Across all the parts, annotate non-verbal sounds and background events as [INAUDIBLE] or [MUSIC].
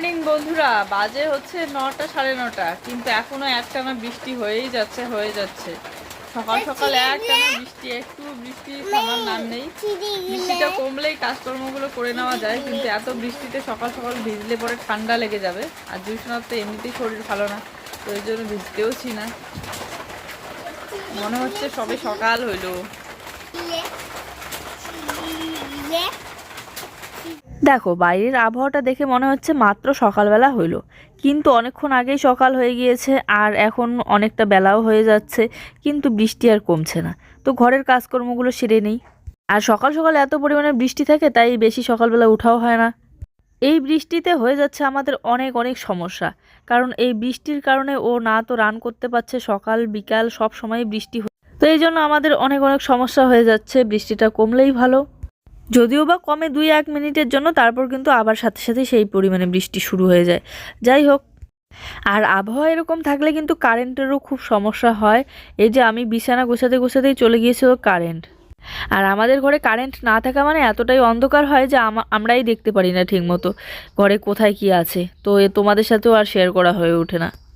Morning বন্ধুরা বাজে হচ্ছে নটা সাড়ে নটা কিন্তু এখনও একটানা বৃষ্টি হয়েই যাচ্ছে হয়ে যাচ্ছে। সকাল সকাল একটানা বৃষ্টি একটু বৃষ্টি থামার নাম নেই। বৃষ্টিটা কমলেই কাজকর্মগুলো করে নেওয়া যায় কিন্তু এত বৃষ্টিতে সকাল সকাল ভিজলে পরে ঠান্ডা লেগে যাবে। আর জুসনার তো এমনিতেই শরীর ভালো না তো ওই জন্য ভিজতেওছি না। মনে হচ্ছে সবে সকাল হইল। দেখো, বাইরের আবহাওয়াটা দেখে মনে হচ্ছে মাত্র সকালবেলা হইল। কিন্তু অনেকক্ষণ আগেই সকাল হয়ে গিয়েছে আর এখন অনেকটা বেলাও হয়ে যাচ্ছে, কিন্তু বৃষ্টি আর কমছে না। তো ঘরের কাজকর্মগুলো সেরে নেই। আর সকাল সকাল এত পরিমাণে বৃষ্টি থাকে, তাই বেশি সকালবেলা উঠাও হয় না। এই বৃষ্টিতে হয়ে যাচ্ছে আমাদের অনেক অনেক সমস্যা। কারণ এই বৃষ্টির কারণে ও না তো রান করতে পারছে, সকাল, বিকাল সব সময় বৃষ্টি তো এই জন্য আমাদের অনেক অনেক সমস্যা হয়ে যাচ্ছে, বৃষ্টিটা কমলেই ভালো। যদিও বা কমে দুই এক মিনিটের জন্য, তারপর কিন্তু আবার সাথে সাথে সেই পরিমাণে বৃষ্টি শুরু হয়ে যায়। যাই হোক, আর আবহাওয়া এরকম থাকলে কিন্তু কারেন্টেরও খুব সমস্যা হয়। এই যে আমি বিছানা গোছাতে গোছাতেই চলে গিয়েছিল কারেন্ট। আর আমাদের ঘরে কারেন্ট না থাকা মানে এতটাই অন্ধকার হয় যে আমা- আমরাই দেখতে পারি না ঠিকমতো। ঘরে কোথায় কি আছে? তো এ তোমাদের সাথেও আর শেয়ার করা হয়ে ওঠে না।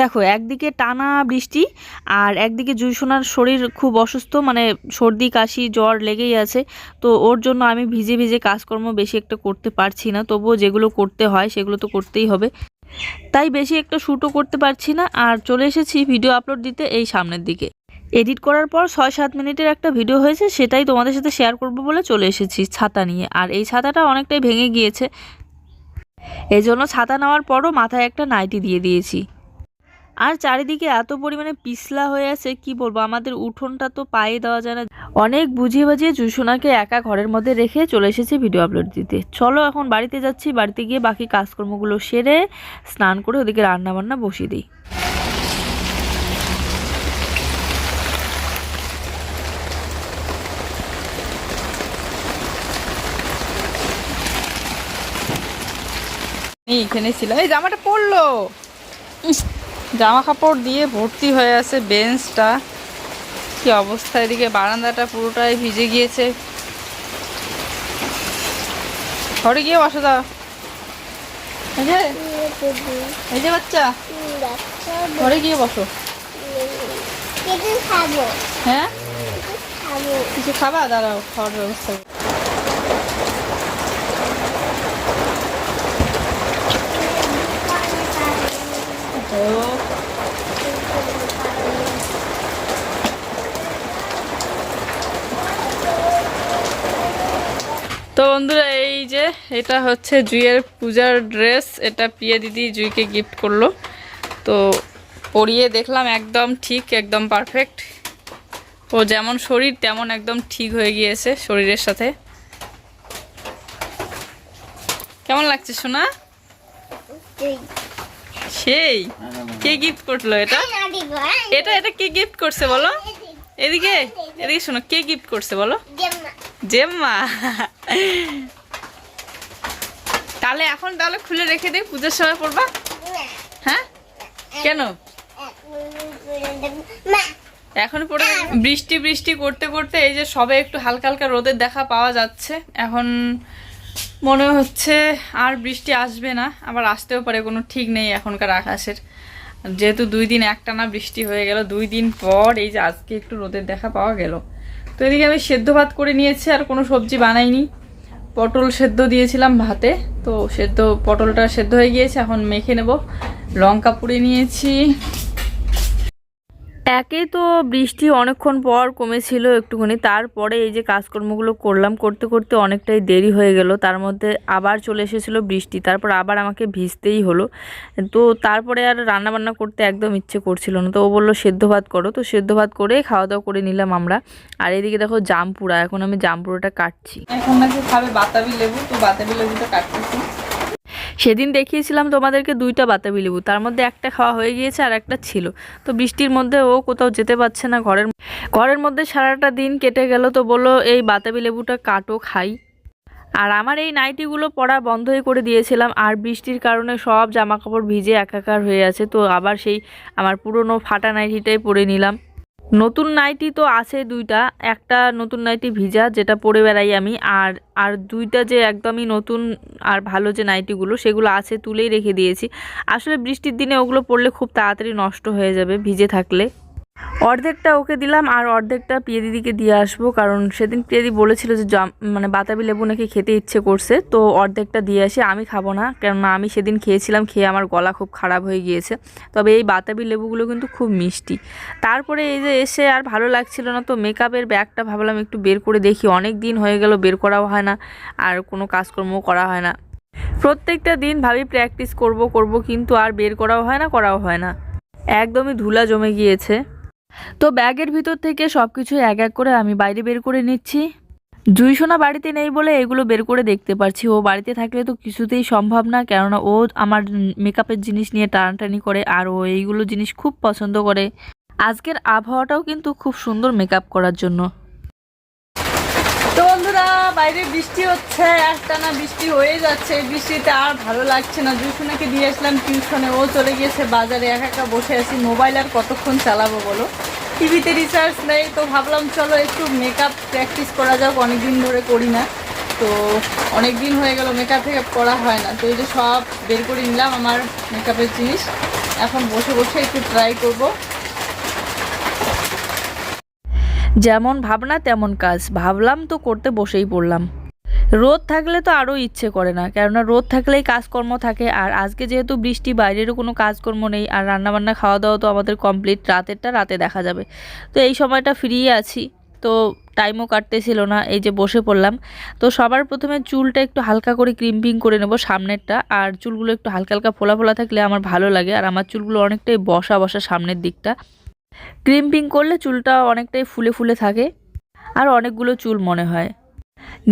দেখো, একদিকে টানা বৃষ্টি আর একদিকে জুইসোনার শরীর খুব অসুস্থ মানে সর্দি, কাশি, জ্বর লেগেই আছে। তো ওর জন্য আমি ভিজে ভিজে কাজকর্ম বেশি একটা করতে পারছি না। তবুও যেগুলো করতে হয় সেগুলো তো করতেই হবে। তাই বেশি একটা শ্যুটও করতে পারছি না আর চলে এসেছি ভিডিও আপলোড দিতে এই সামনের দিকে। এডিট করার পর ছয় সাত মিনিটের একটা ভিডিও হয়েছে, সেটাই তোমাদের সাথে শেয়ার করব বলে চলে এসেছি ছাতা নিয়ে। আর এই ছাতাটা অনেকটাই ভেঙে গিয়েছে। এই জন্য ছাতা নেওয়ার পরও মাথায় একটা নাইটি দিয়ে দিয়েছি। আর চারিদিকে এত পরিমাণে পিছলা হয়ে আছে কি বলব? আমাদের উঠোনটা তো পায়ে দেওয়া যায় না। অনেক বুঝিয়ে বাজিয়ে জুসোনাকে একা ঘরের মধ্যে রেখে চলে এসেছি ভিডিও আপলোড দিতে। চলো এখন বাড়িতে যাচ্ছি বাড়িতে গিয়ে বাকি কাজকর্মগুলো সেরে স্নান করে ওদিকে রান্না বান্না বসিয়ে দিই। এখানে ছিল। এই জামাটা পরলো। ইস, জামা কাপড় দিয়ে ভর্তি হয়ে আছে বেঞ্চটা। কি অবস্থা এদিকে? বারান্দাটা পুরোটাই ভিজে গিয়েছে। ঘরে গিয়ে বসো দাও। এই যে বাচ্চা। ঘরে গিয়ে বসো। হ্যাঁ? কিছু খাবা? দাঁড়াও, খাওয়ার ব্যবস্থা তো বন্ধুরা এই যে এটা হচ্ছে জুইয়ের পূজার ড্রেস। এটা প্রিয়া দিদি জুইকে গিফট করল। তো পরিয়ে দেখলাম একদম ঠিক একদম পারফেক্ট ও যেমন শরীর তেমন একদম ঠিক হয়ে গিয়েছে শরীরের সাথে। কেমন লাগছে শোনা সেই কে গিফট করল এটা? এটা এটা কে গিফট করছে বলো? এদিকে এদিকে শোনো কে গিফট করছে বলো? জেম্মা। তাহলে এখন তাহলে খুলে রেখে দিই পুজোর সময় পড়বা। হ্যাঁ? কেন? এখন পড়ে বৃষ্টি বৃষ্টি করতে করতে এই যে সবে একটু হালকা হালকা রোদের দেখা পাওয়া যাচ্ছে। এখন মনে হচ্ছে আর বৃষ্টি আসবে না, আবার আসতেও পারে, কোনো ঠিক নেই এখনকার আকাশের। যেহেতু দুই দিন একটানা বৃষ্টি হয়ে গেল, দুই দিন পর এই যে আজকে একটু রোদের দেখা পাওয়া গেল। তো এদিকে আমি সেদ্ধ ভাত করে নিয়েছি, আর কোনো সবজি বানাইনি। পটল সেদ্ধ দিয়েছিলাম ভাতে, তো সেদ্ধ, পটলটা সেদ্ধ হয়ে গিয়েছে, এখন মেখে নেব। লঙ্কা পুড়ে নিয়েছি। একে তো বৃষ্টি অনেকক্ষণ পর কমেছিল একটুখানি। তারপরে এই যে কাজকর্মগুলো করলাম, করতে করতে অনেকটাই দেরি হয়ে গেল। তার মধ্যে আবার চলে এসেছিল বৃষ্টি, তারপর আবার আমাকে ভিজতেই হলো। তো তারপরে আর রান্না বান্না করতে একদম ইচ্ছে করছিল না। তো ও বলল, সেদ্ধ ভাত করো। তো সেদ্ধ ভাত করে খাওয়া দাওয়া করে নিলাম আমরা। আর এদিকে দেখো জামপুরা, এখন আমি জামপুরাটা কাটছি। এখন নাকি খাবে বাতাবি লেবু, তো বাতাবি লেবুটা কাটতেছি। সেদিন দেখিয়েছিলাম তোমাদেরকে দুইটা বাতাবি লেবু তার মধ্যে একটা খাওয়া হয়ে গিয়েছে আর একটা ছিল। তো বৃষ্টির মধ্যে ও কোথাও যেতে পারছে না ঘরের ঘরের মধ্যে সারাটা দিন কেটে গেল তো বলল, এই বাতাবি লেবুটা কাটো, খাই। আর আমার এই নাইটিগুলো পরা বন্ধই করে দিয়েছিলাম, আর বৃষ্টির কারণে সব জামা কাপড় ভিজে একাকার হয়ে আছে, তো আবার সেই আমার পুরনো ফাটা নাইটিটাই পরে নিলাম। নতুন নাইটি তো আছে দুইটা, একটা নতুন নাইটি ভিজা যেটা পরে বেড়াই আমি, আর আর দুইটা যে একদমই নতুন আর ভালো যে নাইটিগুলো সেগুলো আছে তুলেই রেখে দিয়েছি। আসলে বৃষ্টির দিনে ওগুলো পরলে খুব তাড়াতাড়ি নষ্ট হয়ে যাবে ভিজে থাকলে। অর্ধেকটা ওকে দিলাম আর অর্ধেকটা প্রিয়া দিদিকে দিয়ে আসব, কারণ সেদিন প্রিয়াদি বলেছিল যে জাম মানে বাতাবি লেবু নাকি খেতে ইচ্ছে করছে, তো অর্ধেকটা দিয়ে আসি, আমি খাব না, কেননা আমি সেদিন খেয়েছিলাম, খেয়ে আমার গলা খুব খারাপ হয়ে গিয়েছে। তবে এই বাতাবি লেবুগুলো কিন্তু খুব মিষ্টি। তারপরে এই যে এসে আর ভালো লাগছিল না, তো মেকআপের ব্যাগটা ভাবলাম একটু বের করে দেখি, অনেক দিন হয়ে গেল বের করাও হয় না, আর কোনো কাজকর্মও করা হয় না। প্রত্যেকটা দিন ভাবি প্র্যাকটিস করব করব, কিন্তু আর বের করাও হয় না, করাও হয় না। একদমই ধুলা জমে গিয়েছে। তো ব্যাগের ভিতর থেকে সব কিছু এক এক করে আমি বাইরে বের করে নিচ্ছি। জুইসোনা বাড়িতে নেই বলে এগুলো বের করে দেখতে পারছি। ও বাড়িতে থাকলে তো কিছুতেই সম্ভব না, কেননা ও আমার মেকআপের জিনিস নিয়ে টানাটানি করে আর ও এইগুলো জিনিস খুব পছন্দ করে। আজকের আবহাওয়াটাও কিন্তু খুব সুন্দর মেকআপ করার জন্য। বাইরে বৃষ্টি হচ্ছে, একটানা বৃষ্টি হয়ে যাচ্ছে। বৃষ্টিতে আর ভালো লাগছে না। জুসুনাকে দিয়ে আসলাম টিউশনে। ও চলে গিয়েছে বাজারে, একা একা বসে আছি। মোবাইল আর কতক্ষণ চালাবো বলো? টিভিতে রিচার্জ নেই, তো ভাবলাম চলো একটু মেকআপ প্র্যাকটিস করা যাক। অনেকদিন ধরে করি না। তো অনেক দিন হয়ে গেল মেকআপ ফেকআপ করা হয় না। তো এই যে সব বের করে নিলাম আমার মেকআপের জিনিস। এখন বসে বসে একটু ট্রাই করব। যেমন ভাবনা, তেমন কাজ। ভাবলাম তো করতে বসেই পড়লাম। রোদ থাকলে তো আরও ইচ্ছে করে না, কেননা রোদ থাকলেই কাজকর্ম থাকে। আর আজকে যেহেতু বৃষ্টি, বাইরেরও কোনো কাজকর্ম নেই, আর রান্নাবান্না খাওয়া দাওয়া তো আমাদের কমপ্লিট রাতেরটা রাতে দেখা যাবে। তো এই সময়টা ফ্রি আছি। তো টাইমও কাটতেছিল না, এই যে বসে পড়লাম। তো সবার প্রথমে চুলটা একটু হালকা করে ক্রিম্পিং করে নেব সামনেরটা। আর চুলগুলো একটু হালকা হালকা ফোলা ফোলা থাকলে আমার ভালো লাগে। আর আমার চুলগুলো অনেকটাই বসা বসা সামনের দিকটা। ক্রিম্পিং করলে চুলটা অনেকটাই ফুলে ফুলে থাকে, আর অনেকগুলো চুল মনে হয়।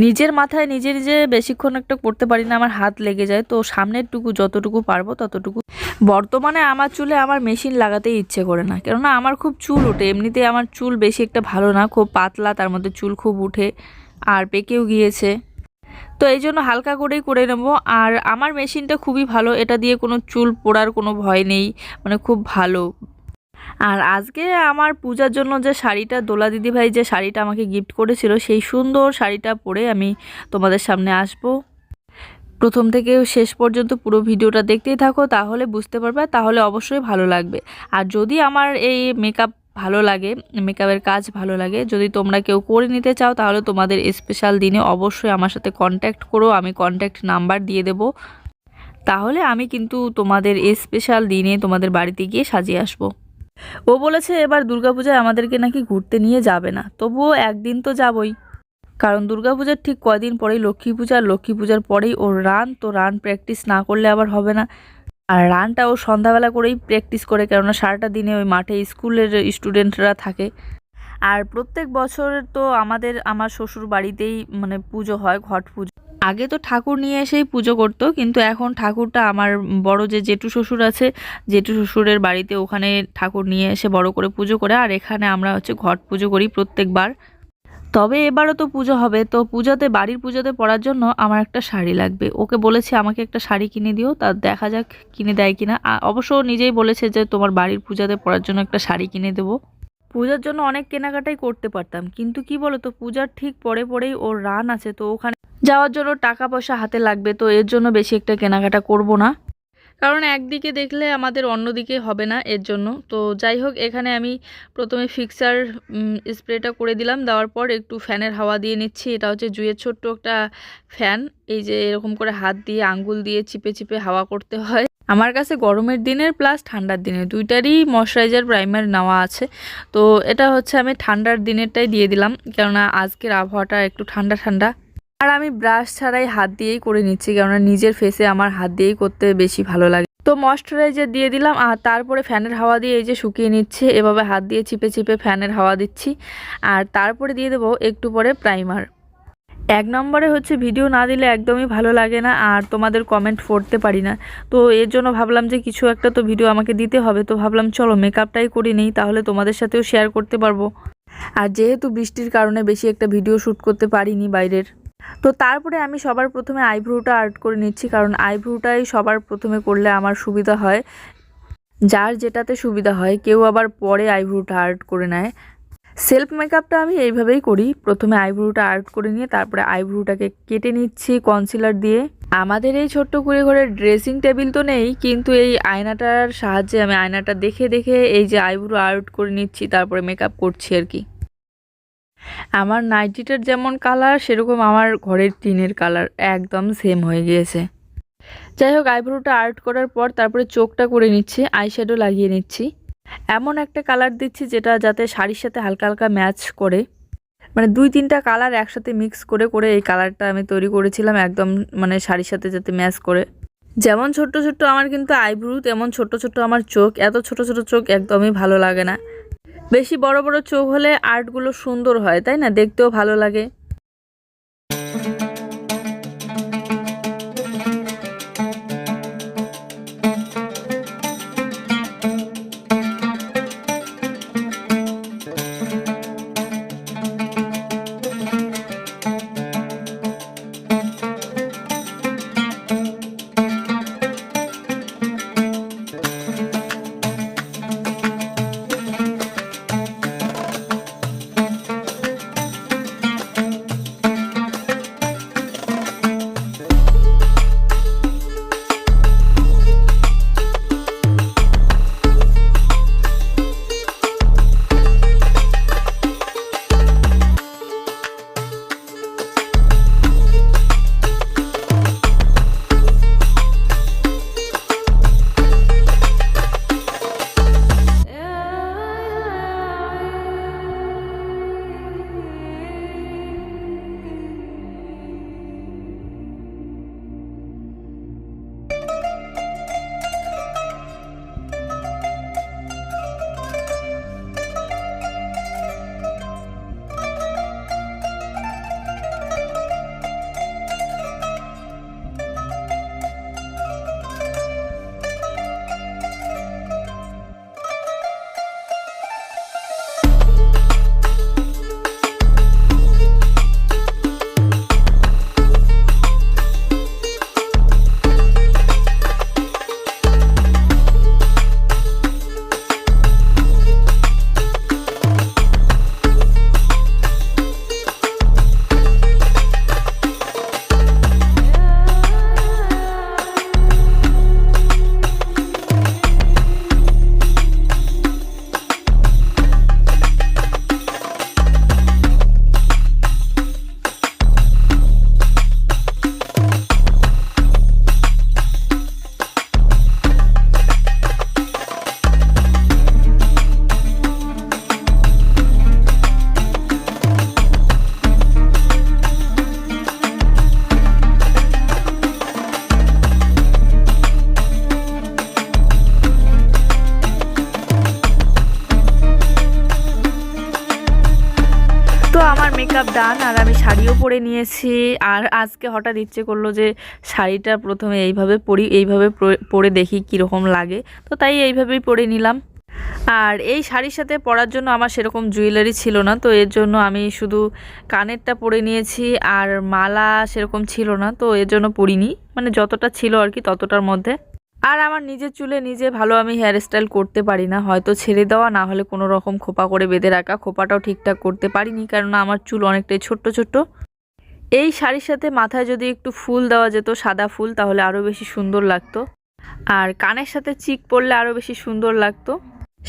নিজের মাথায় নিজে নিজে বেশিক্ষণ একটা করতে পারি না, আমার হাত লেগে যায়। তো সামনের টুকু যতটুকু পারব ততটুকু। বর্তমানে আমার চুলে আমার মেশিন লাগাতেই ইচ্ছে করে না। কেননা আমার খুব চুল ওঠে এমনিতে আমার চুল বেশি একটা ভালো না, খুব পাতলা, তার মধ্যে চুল খুব উঠে, আর পেকেও গিয়েছে। তো এই জন্য হালকা করেই করে নেব। আর আমার মেশিনটা খুবই ভালো, এটা দিয়ে কোনো চুল পোড়ার কোনো ভয় নেই মানে খুব ভালো। আর আজকে আমার পূজার জন্য যে শাড়িটা, দোলা দিদিভাই যে শাড়িটা আমাকে গিফট করেছিল, সেই সুন্দর শাড়িটা পরে আমি তোমাদের সামনে আসব। প্রথম থেকে শেষ পর্যন্ত পুরো ভিডিওটা দেখতেই থাকো, তাহলে বুঝতে পারবে, তাহলে অবশ্যই ভালো লাগবে। আর যদি আমার এই মেকআপ ভালো লাগে মেকআপের কাজ ভালো লাগে, যদি তোমরা কেউ করে নিতে চাও, তাহলে তোমাদের স্পেশাল দিনে অবশ্যই আমার সাথে কন্ট্যাক্ট করো, আমি কন্ট্যাক্ট নাম্বার দিয়ে দেবো। তাহলে আমি কিন্তু তোমাদের স্পেশাল দিনে তোমাদের বাড়িতে গিয়ে সাজিয়ে আসব। ও বলেছে এবার দুর্গাপূজায় আমাদেরকে নাকি ঘুরতে নিয়ে যাবে না, তবুও একদিন তো যাবই। কারণ দুর্গাপূজার ঠিক কয়দিন পরেই লক্ষ্মী পূজা লক্ষ্মী পূজার পরেই ওর রান, তো রান প্র্যাকটিস না করলে আবার হবে না। আর রানটা ও সন্ধ্যাবেলা করেই প্র্যাকটিস করে, কেননা সারাটা দিনে ওই মাঠে স্কুলের স্টুডেন্টরা থাকে। আর প্রত্যেক বছর তো আমাদের, আমার শ্বশুর বাড়িতেই মানে পুজো হয়, ঘট পুজো। আগে তো ঠাকুর নিয়ে এসেই পুজো করতো, কিন্তু এখন ঠাকুরটা আমার বড় যে জেঠু শ্বশুর আছে, জেঠু শ্বশুরের বাড়িতে ওখানে ঠাকুর নিয়ে এসে বড় করে পুজো করে, আর এখানে আমরা হচ্ছে ঘট পুজো করি প্রত্যেকবার। তবে এবারও তো পুজো হবে, তো পুজোতে, বাড়ির পুজোতে পরার জন্য আমার একটা শাড়ি লাগবে। ওকে বলেছি, আমাকে একটা শাড়ি কিনে দিও, তা দেখা যাক কিনে দেয় কিনা অবশ্য নিজেই বলেছে যে, তোমার বাড়ির পূজাতে পরার জন্য একটা শাড়ি কিনে দেবো। পূজার জন্য অনেক কেনাকাটাই করতে পারতাম, কিন্তু কি বলো তো পূজার ঠিক পরে পরেই ওর রান আছে, তো ওখানে যাওয়ার জন্য টাকা পয়সা হাতে লাগবে, তো এর জন্য বেশি একটা কেনাকাটা করব না। কারণ একদিকে দেখলে আমাদের অন্যদিকে হবে না এর জন্য। তো যাই হোক, এখানে আমি প্রথমে ফিক্সার স্প্রেটা করে দিলাম। দেওয়ার পর একটু ফ্যানের হাওয়া দিয়ে নিচ্ছি। এটা হচ্ছে জুয়ের ছোট্ট একটা ফ্যান। এই যে এরকম করে হাত দিয়ে আঙ্গুল দিয়ে চিপে চিপে হাওয়া করতে হয়। আমার কাছে গরমের দিনের প্লাস ঠান্ডার দিনের। দুইটারই ময়শ্চারাইজার প্রাইমার নেওয়া আছে। তো এটা হচ্ছে আমি ঠান্ডার দিনেরটাই দিয়ে দিলাম। কেননা আজকের আবহাওয়াটা একটু ঠান্ডা ঠান্ডা। আর আমি ব্রাশ ছাড়াই হাত দিয়েই করে নিচ্ছি, কেননা নিজের ফেসে আমার হাত দিয়েই করতে বেশি ভালো লাগে। তো ময়শ্চারাইজার দিয়ে দিলাম, আর তারপরে ফ্যানের হাওয়া দিয়ে এই যে শুকিয়ে নিচ্ছে, এভাবে হাত দিয়ে চিপে চিপে ফ্যানের হাওয়া দিচ্ছি। আর তারপরে দিয়ে দেবো একটু পরে প্রাইমার এক নম্বরে হচ্ছে ভিডিও না দিলে একদমই ভালো লাগে না, আর তোমাদের কমেন্ট পড়তে পারি না। তো এর জন্য ভাবলাম যে কিছু একটা তো ভিডিও আমাকে দিতে হবে, তো ভাবলাম চলো মেকআপটাই করি নেই, তাহলে তোমাদের সাথেও শেয়ার করতে পারব। আর যেহেতু বৃষ্টির কারণে বেশি একটা ভিডিও শ্যুট করতে পারিনি বাইরের। তো তারপরে আমি সবার প্রথমে আইব্রোটা আর্ট করে নিচ্ছি, কারণ আইব্রোটাই সবার প্রথমে করলে আমার সুবিধা হয়। যার যেটাতে সুবিধা হয়, কেউ আবার পরে আইব্রোটা আর্ট করে নেয়। সেলফ মেকআপটা আমি এইভাবেই করি। প্রথমে আইব্রোটা আর্ট করে নিয়ে তারপরে আইব্রোটাকে কেটে নিচ্ছি কনসিলার দিয়ে। আমাদের এই ছোট্ট কুড়ে ঘরের ড্রেসিং টেবিল তো নেই, কিন্তু এই আয়নাটার সাহায্যে আমি আয়নাটা দেখে দেখে এই যে আইব্রো আর্ট করে নিচ্ছি, তারপরে মেকআপ করছি আর কি। আমার নাইটিটার যেমন কালার, সেরকম আমার ঘরের টিনের কালার একদম সেম হয়ে গিয়েছে। যাই হোক আইব্রোটা আর্ট করার পর তারপরে চোখটা করে নিচ্ছি আইশ্যাডো লাগিয়ে নিচ্ছি। এমন একটা কালার দিচ্ছি যেটা যাতে শাড়ির সাথে হালকা হালকা ম্যাচ করে। মানে দুই তিনটা কালার একসাথে মিক্স করে করে এই কালারটা আমি তৈরি করেছিলাম একদম মানে শাড়ির সাথে যাতে ম্যাচ করে। যেমন ছোট্ট ছোট্ট আমার কিন্তু আইব্রু তেমন ছোট্ট ছোট্ট আমার চোখ, এত ছোট ছোট চোখ একদমই ভালো লাগে না। বেশি বড় বড় চোখ হলে আর্টগুলো সুন্দর হয় তাই না? দেখতেও ভালো লাগে। পরে নিয়েছি। আর আজকে হঠাৎ ইচ্ছে করল যে শাড়িটা প্রথমে এইভাবে পরি, এইভাবে পরে- দেখি কীরকম লাগে। তো তাই এইভাবেই পরে নিলাম। আর এই শাড়ির সাথে পরার জন্য আমার সেরকম জুয়েলারি ছিল না, তো এর জন্য আমি শুধু কানেরটা পরে নিয়েছি আর মালা সেরকম ছিল না, তো এর জন্য পরিনি। মানে যতটা ছিল আর কি ততটার মধ্যে। আর আমার নিজের চুলে নিজে ভালো আমি হেয়ার স্টাইল করতে পারি না, হয়তো ছেড়ে দেওয়া, না হলে কোনো রকম খোপা করে বেঁধে রাখা। খোপাটাও ঠিকঠাক করতে পারিনি, কেননা আমার চুল অনেকটাই ছোট্ট ছোট্ট। এই শাড়ির সাথে মাথায় যদি একটু ফুল দেওয়া যেত, সাদা ফুল, তাহলে আরও বেশি সুন্দর লাগতো। আর কানের সাথে চিক পরলে আরও বেশি সুন্দর লাগতো।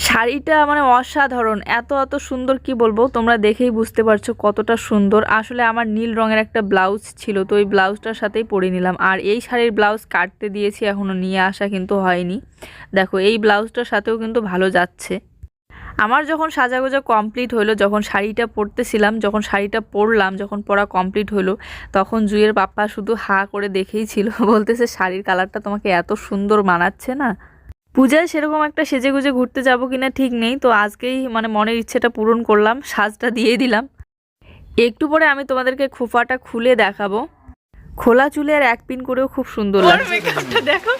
শাড়িটা মানে অসাধারণ, এত এত সুন্দর কি বলব? তোমরা দেখেই বুঝতে পারছ কতটা সুন্দর। আসলে আমার নীল রঙের একটা ব্লাউজ ছিল, তো ওই ব্লাউজটার সাথেই পরে নিলাম। আর এই শাড়ির ব্লাউজ কাটতে দিয়েছি এখনও নিয়ে আসা কিন্তু হয়নি। দেখো, এই ব্লাউজটার সাথেও কিন্তু ভালো যাচ্ছে। আমার যখন সাজাগোজা কমপ্লিট হলো যখন শাড়িটা পরতেছিলাম যখন শাড়িটা পরলাম যখন পরা কমপ্লিট হলো তখন জুয়ের বাপ্পা শুধু হা করে দেখেই ছিল। [LAUGHS] বলতেছে শাড়ির কালারটা তোমাকে এত সুন্দর মানাচ্ছে না। পূজায় সেরকম একটা সেজে গুজে ঘুরতে যাব কিনা ঠিক নেই তো আজকেই মানে মনের ইচ্ছেটা পূরণ করলাম সাজটা দিয়ে দিলাম। একটু পরে আমি তোমাদেরকে খোফাটা খুলে দেখাবো। খোলা চুলে আর এক পিন করেও খুব সুন্দর লাগছে। দেখো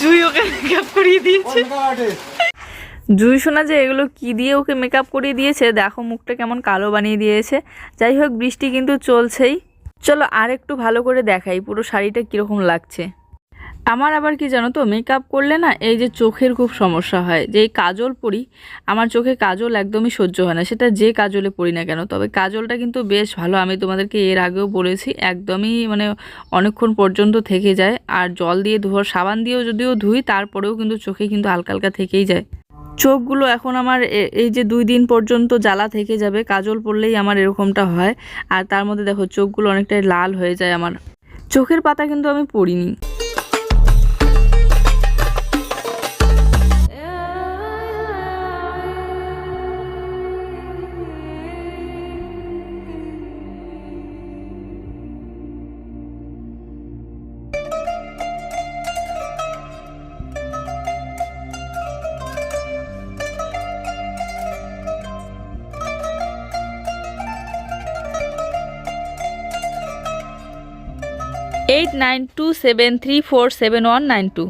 জুই ওকে মেকআপ করিয়ে দিয়েছে। জুই শোনা যে এগুলো কি দিয়ে ওকে মেকআপ করিয়ে দিয়েছে, দেখো মুখটা কেমন কালো বানিয়ে দিয়েছে। যাই হোক, বৃষ্টি কিন্তু চলছেই। চলো আর একটু ভালো করে দেখাই পুরো শাড়িটা কীরকম লাগছে। আমার আবার কি জানো তো মেকআপ করলে না এই যে চোখের খুব সমস্যা হয়। যে এই কাজল পরি, আমার চোখে কাজল একদমই সহ্য হয় না। সেটা যে কাজলে পরি না কেন, তবে কাজলটা কিন্তু বেশ ভালো। আমি তোমাদেরকে এর আগেও বলেছি, একদমই মানে অনেকক্ষণ পর্যন্ত থেকে যায়। আর জল দিয়ে ধোয়ার সাবান দিয়েও যদিও ধুই, তারপরেও কিন্তু চোখে কিন্তু হালকা হালকা থেকেই যায়। চোখগুলো এখন আমার এই যে দুই দিন পর্যন্ত জ্বালা থেকে যাবে, কাজল পড়লেই আমার এরকমটা হয়। আর তার মধ্যে দেখো, চোখগুলো অনেকটাই লাল হয়ে যায় আমার। চোখের পাতা কিন্তু আমি পরিনি eight nine two seven three four seven one nine two.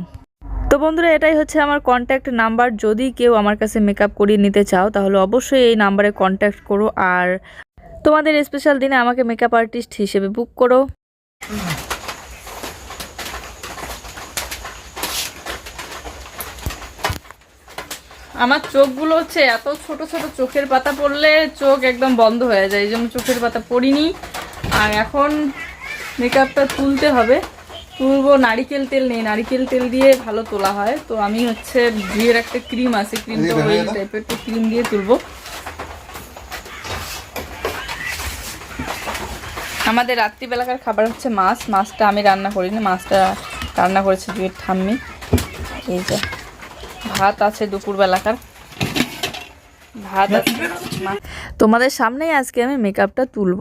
তো বন্ধুরা, এটাই হচ্ছে আমার কন্ট্যাক্ট নাম্বার যদি কেউ আমার কাছে মেকআপ করিয়ে নিতে চাও, তাহলে অবশ্যই এই নাম্বারে কন্ট্যাক্ট করো। আর তোমাদের স্পেশাল দিনে আমাকে মেকআপ আর্টিস্ট হিসেবে বুক করো। আমার চোখগুলো হচ্ছে এত ছোট ছোট চোখের পাতা পড়লে চোখ একদম বন্ধ হয়ে যায়। এই জন্য চোখের পাতা পড়িনি। আর এখন মেকআপটা তুলতে হবে। তুলবো নারিকেল তেল নেই নারিকেল তেল দিয়ে ভালো তোলা হয়। তো আমি হচ্ছে বিয়ের একটা ক্রিম আছে ক্রিমটা ওই টাইপের তো ক্রিম দিয়ে তুলবো। আমাদের রাত্রিবেলাকার খাবার হচ্ছে মাছ। মাছটা আমি রান্না করিনি। মাছটা রান্না করেছে জুয়ের ঠাম্মি। এই যে ভাত আছে দুপুরবেলাকার। ভাত আছে। তোমাদের সামনেই আজকে আমি মেকআপটা তুলব।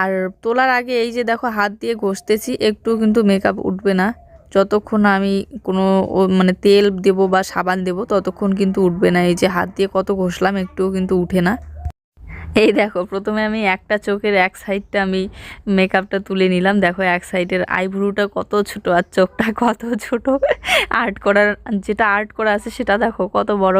আর তোলার আগে এই যে দেখো, হাত দিয়ে ঘষতেছি, একটু কিন্তু মেকআপ উঠবে না। যতক্ষণ আমি কোনো মানে তেল দেব বা সাবান দেব, ততক্ষণ কিন্তু উঠবে না। এই যে হাত দিয়ে কত ঘষলাম, একটুও কিন্তু উঠে না। এই দেখো, প্রথমে আমি একটা চোখের এক সাইডটা আমি মেকআপটা তুলে নিলাম। দেখো, এক সাইডের আইব্রুটা কত ছোট আর চোখটা কত ছোট। আর্ট করার, যেটা আর্ট করা আছে সেটা দেখো, কত বড়।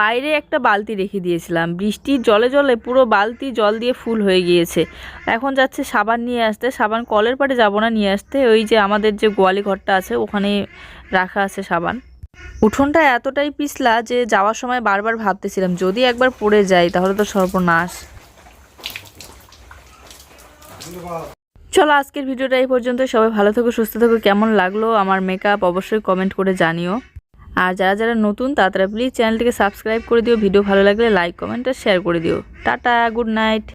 বাইরে একটা বালতি রেখে দিয়েছিলাম। বৃষ্টির জলে জলে পুরো বালতি জল দিয়ে ফুল হয়ে গিয়েছে। এখন যাচ্ছে সাবান নিয়ে আসতে। সাবান কলের পাড়ে যাব না, নিয়ে আসতে। ওই যে আমাদের যে গোয়ালি ঘরটা আছে ওখানে রাখা আছে সাবান। উঠোনটা এতটাই পিছলা যে যাওয়ার সময় বারবার ভাবতেছিলাম, যদি একবার পড়ে যাই তাহলে তো সর্বনাশ। চলো আজকের ভিডিওটা এই পর্যন্ত সবাই ভালো থেকো, সুস্থ থেকো। কেমন লাগল আমার মেকআপ অবশ্যই কমেন্ট করে জানিও। আর যারা যারা নতুন তারা প্লিজ চ্যানেলটিকে সাবস্ক্রাইব করে দিও। ভিডিও ভালো লাগলে লাইক কমেন্ট আর শেয়ার করে দিও। Tata good night